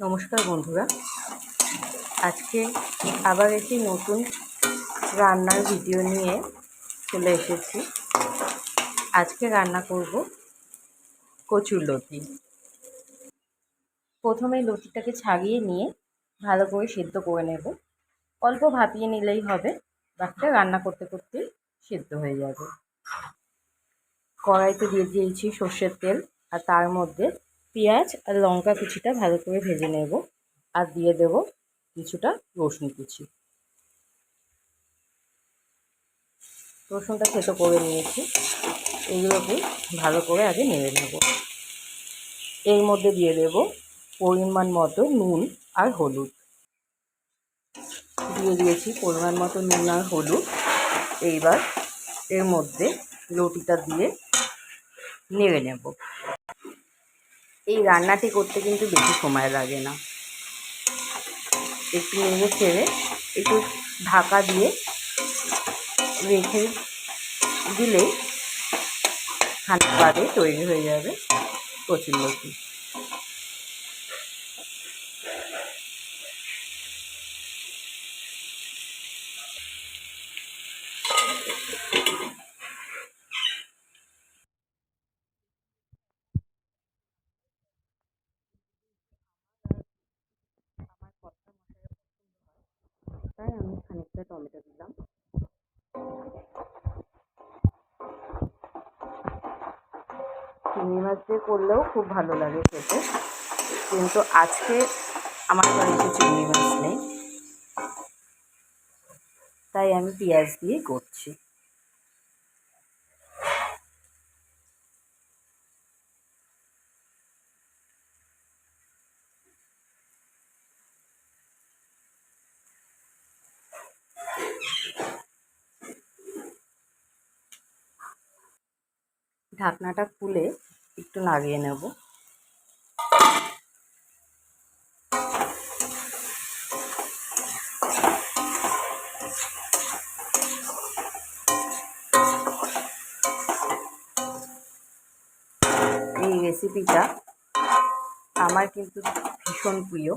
নমস্কার বন্ধুরা। আজকে আবার একটি নতুন রান্নার ভিডিও নিয়ে চলে এসেছি। আজকে রান্না করব কচুর লতি। প্রথমে লতিটাকে ছাড়িয়ে নিয়ে ভালো করে সেদ্ধ করে নেব। অল্প ভাপিয়ে নিলেই হবে। বাকিটা রান্না করতে করতে সেদ্ধ হয়ে যাবে। কড়াইতে দিয়ে দিয়েছি সর্ষের তেল আর তার মধ্যে পেঁয়াজ আর লঙ্কা কুচিটা ভালো করে ভেজে নেব আর দিয়ে দেব কিছুটা রসুন কুচি। রসুনটা থেতো করে নিয়েছি। এগুলোকে ভালো করে আগে নেড়ে নেব। এর মধ্যে দিয়ে দেব পরিমাণ মতো নুন আর হলুদ। দিয়ে দিয়েছি পরিমাণ মতো নুন আর হলুদ। এইবার এর মধ্যে রুটিটা দিয়ে নেড়ে নেব। এই রান্নাটি করতে কিন্তু বেশি সময় লাগে না। একটু নেড়ে ছেড়ে একটু ঢাকা দিয়ে রেখে দিলেই খানিক বাদে তৈরি হয়ে যাবে কচুর লতি। তাই আমি খানিকটা টমেটো দিলাম। চিংড়ি মাছ দিয়ে করলেও খুব ভালো লাগে খেতে। কিন্তু আজকে আমার বাড়িতে চিংড়ি মাছ নেই। তাই আমি পেঁয়াজ দিয়ে করছি। ঢাকনাটা খুলে একটু নাড়িয়ে নেব। এই রেসিপিটা আমার কিন্তু ভীষণ প্রিয়।